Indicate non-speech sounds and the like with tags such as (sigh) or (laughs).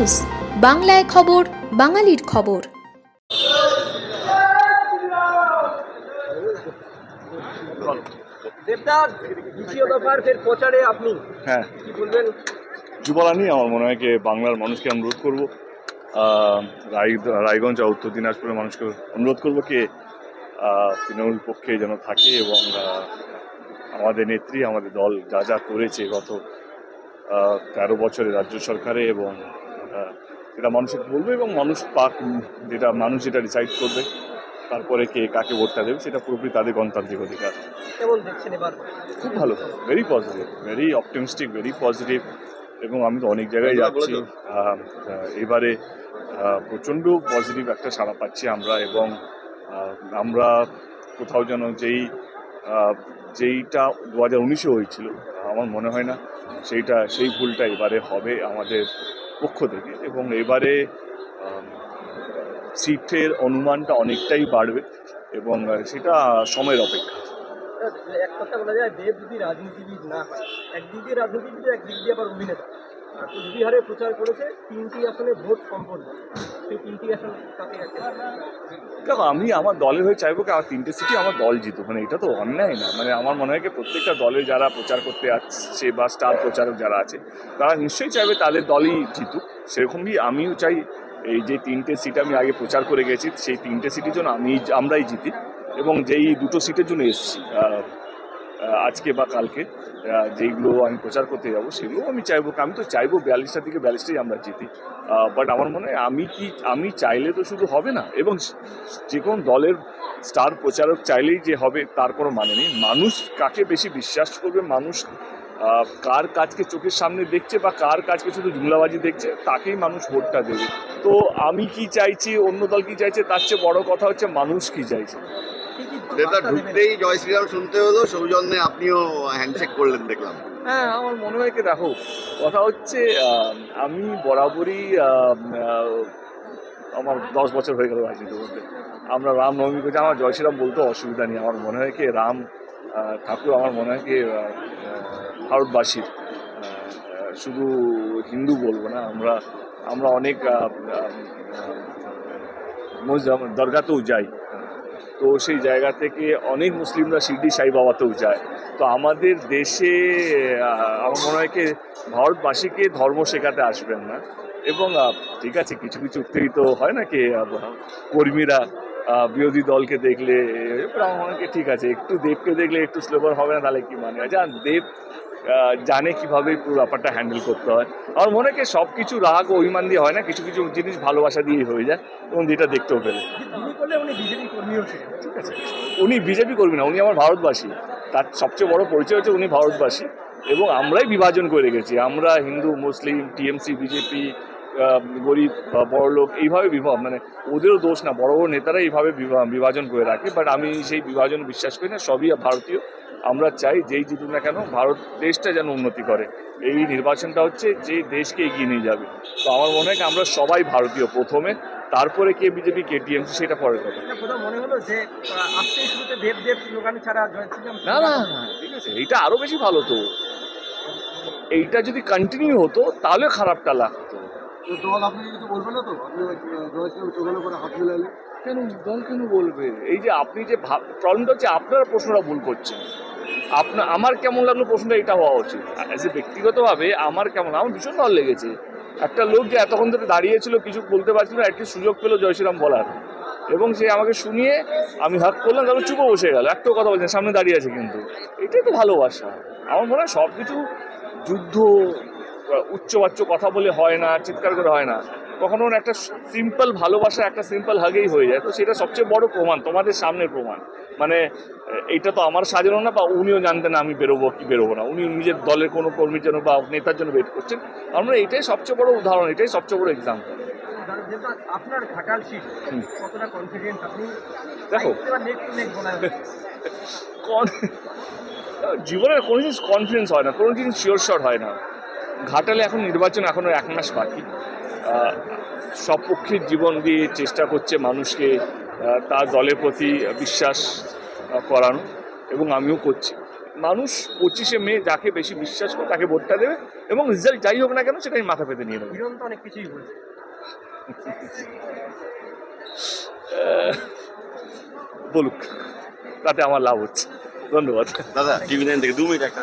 News বাংলায় খবর বাঙালির খবর। দেবদার দ্বিতীয় দফার ফের প্রচারে আপনি। হ্যাঁ। কি বলবেন? কিছু বলার আমার মনে হয় কি বাংলার মানুষকে অনুরোধ করব রায় রায়গঞ্জ আর উত্তর দিনাজপুরের মানুষকে অনুরোধ করব কি আহ, তৃণমূল পক্ষে যেন থাকে এবং আমাদের নেত্রী আমাদের দল যা যা করেছে গত তেরো বছরে রাজ্য সরকারে এবং আহ, এটা মানুষকে বলবে এবং মানুষ পাক যেটা মানুষ যেটা ডিসাইড করবে তারপরে কে কাকে ভোটটা দেবে সেটা পুরোপুরি তাদের গণতান্ত্রিক অধিকার। কেমন দেখছেন এবার? খুব ভালো very positive very optimistic very positive এবং আমি তো অনেক জায়গায় যাচ্ছি। এবারে প্রচণ্ড পজিটিভ একটা সাড়া পাচ্ছি আমরা এবং আমরা কোথাও যেন যেই যেইটা দু হাজার উনিশে হয়েছিল আমার মনে হয় না সেইটা সেই ভুলটা এবারে হবে আমাদের পক্ষ থেকে এবং এবারে সিটের অনুমানটা অনেকটাই বাড়বে এবং সেটা সময়ের অপেক্ষা। এক বলা যায় যদি রাজনীতিবিদ না হয়, একদিকে রাজনীতিবিদ একদিক দিয়ে আবার অভিনেতা। কুচবিহারে প্রচার করেছে, তিনটি আসলে ভোট সম্পন্ন। দেখো, আমি আমার দলের হয়ে চাইব কি আমার তিনটে সিটি আমার দল জিতুক। মানে এটা তো অন্যায় না। মানে আমার মনে হয় কি, প্রত্যেকটা দলের যারা প্রচার করতে আসছে বা স্টার প্রচারক যারা আছে, তারা নিশ্চয়ই চাইবে তাদের দলই জিতুক। সেরকমই আমিও চাই এই যে তিনটে সিট আমি আগে প্রচার করে গেছি, সেই তিনটে সিটের জন্য আমি, আমরাই জিতি। এবং যেই দুটো সিটের জন্য এসেছি আজকে বা কালকে যেইগুলো আমি প্রচার করতে যাব, সেগুলো আমি চাইব আমি তো চাইব বিয়াল্লিশটা থেকে বিয়াল্লিশটাই আমরা জিতি। বাট আমার মনে হয় আমি কি, আমি চাইলে তো শুধু হবে না, এবং যে কোনো দলের স্টার প্রচারক চাইলেই যে হবে, তার কোনো মানে নেই। মানুষ কাকে বেশি বিশ্বাস করবে, মানুষ কার কাজকে চোখের সামনে দেখছে বা কার কাজকে শুধু জুমলাবাজি দেখছে, তাকেই মানুষ ভোটটা দেবে। তো আমি কি চাইছি, অন্য দল কি চাইছে, তার চেয়ে বড় কথা হচ্ছে মানুষ কি চাইছে। দেবেন? ঢুকতেই জয় শ্রীরাম শুনতে হলো। সৌজন্যে আপনিও হ্যান্ডশেক করলেন, দেখলাম। হ্যাঁ আমার মনে হয় কি, দেখো, কথা হচ্ছে আমি বরাবরই আমার দশ বছর হয়ে গেল রাজনীতি বলতে আমরা রামনবমী করছি, আমার জয় শ্রীরাম বলতে অসুবিধা নেই। আমার মনে হয় কি, রাম ঠাকুর আমার মনে হয় কি ভারতবাসীর শুধু হিন্দু বলব না, আমরা আমরা অনেক দরগাতেও যাই। তো সেই জায়গা থেকে অনেক মুসলিমরা শিরডি সাই বাবাতেও যায়। তো আমাদের দেশে আমার মনে হয় কি ভারতবাসীকে ধর্ম শেখাতে আসবেন না। এবং ঠিক আছে, কিছু কিছু উত্তেজিত হয় না কি কর্মীরা বিরোধী দলকে দেখলে আমার মনে হয় ঠিক আছে, একটু দেবকে দেখলে একটু স্লোভার হবে না, তাহলে কি মানে জান দেব জানে কীভাবে পুরো ব্যাপারটা হ্যান্ডেল করতে হয়। আমার মনে হয় সব কিছু রাগ ও অভিমান দিয়ে হয় না কিছু কিছু জিনিস ভালোবাসা দিয়েই হয়ে যায় এবং এটা দেখতেও পেলে। উনি বিজেপি কর্মীও ঠিক আছে? উনি বিজেপি করবি না উনি আমার ভারতবাসী। তার সবচেয়ে বড় পরিচয় হচ্ছে উনি ভারতবাসী এবং আমরাই বিভাজন করে রেখেছি। আমরা হিন্দু মুসলিম টিএমসি বিজেপি গরিব বা বড়লোক এইভাবে বিভাগ মানে ওদেরও দোষ না বড় বড় নেতারা এইভাবে বিভা- বিভাজন করে রাখে বাট আমি সেই বিভাজন বিশ্বাস করি না সবই ভারতীয়। আমরা চাই যেই জিতুক না কেন ভারত দেশটা যেন উন্নতি করে। এই নির্বাচনটা হচ্ছে যে দেশকে এগিয়ে নিয়ে যাবে। তো আমার মনে হয় আমরা সবাই ভারতীয় প্রথমে তারপরে কে বিজেপি কে টিএমসি সেটা পরের কথা। মনে না। না না, ঠিক আছে এইটা আরও বেশি ভালো তো। এইটা যদি কন্টিনিউ হতো তাহলে খারাপটা লাগতো। দল আপনি তো? হাত কেন, দল বলবে? এই যে আপনি যে প্রবলেমটা হচ্ছে প্রশ্নটা ভুল করছেন আমার কেমন লাগল প্রশ্নটা, এটা হওয়া উচিত। অ্যাজ এ ব্যক্তিগতভাবে আমার কেমন আমার ভীষণ ভালো লেগেছে। একটা লোক যে এতক্ষণ ধরে দাঁড়িয়েছিল, কিছু বলতে পারছিল না একটি সুযোগ পেল জয়শ্রীরাম বলার। এবং সে আমাকে শুনিয়ে আমি হাক করলাম, তারপর চুপো বসে গেল। একটাও কথা বলছেন সামনে দাঁড়িয়ে আছে কিন্তু। এটাই তো ভালোবাসা। আমার মনে হয় সব কিছু যুদ্ধ উচ্চবাচ্য কথা বলে হয় না চিৎকার করে হয় না। কখনো একটা সিম্পল ভালোবাসা একটা সিম্পল হাগেই হয়ে যায়। তো সেটা সবচেয়ে বড় প্রমাণ তোমাদের সামনের প্রমাণ। মানে এইটা তো আমার সাজানো না বা উনিও জানতেন না আমি বেরোবো কি বেরোবো না। উনি নিজের দলের কোনো কর্মীর জন্য বা নেতার জন্য ওয়েট করছেন। আমরা এটাই সবচেয়ে বড় উদাহরণ এটাই সবচেয়ে বড় এক্সাম্পল আপনার। কতটা আপনি? দেখো। (laughs) জীবনের কোনো জিনিস কনফিডেন্স হয় না কোনো জিনিস শিওর শট হয় না। ঘাটালে এখন নির্বাচন এখনও এক মাস বাকি। সব পক্ষের জীবন দিয়ে চেষ্টা করছে মানুষকে তার দলের প্রতি বিশ্বাস করানো এবং আমিও করছি। মানুষ পঁচিশে মে যাকে বেশি বিশ্বাস করে তাকে ভোটটা দেবে এবং রেজাল্ট যাই হোক না কেন সেটা আমি মাথা পেতে নিয়ে নেব। অনেক কিছুই বলছে। বলুক তাতে আমার লাভ হচ্ছে। ধন্যবাদ। দাদা টিভি নাইন থেকে দু মিনিট একটা।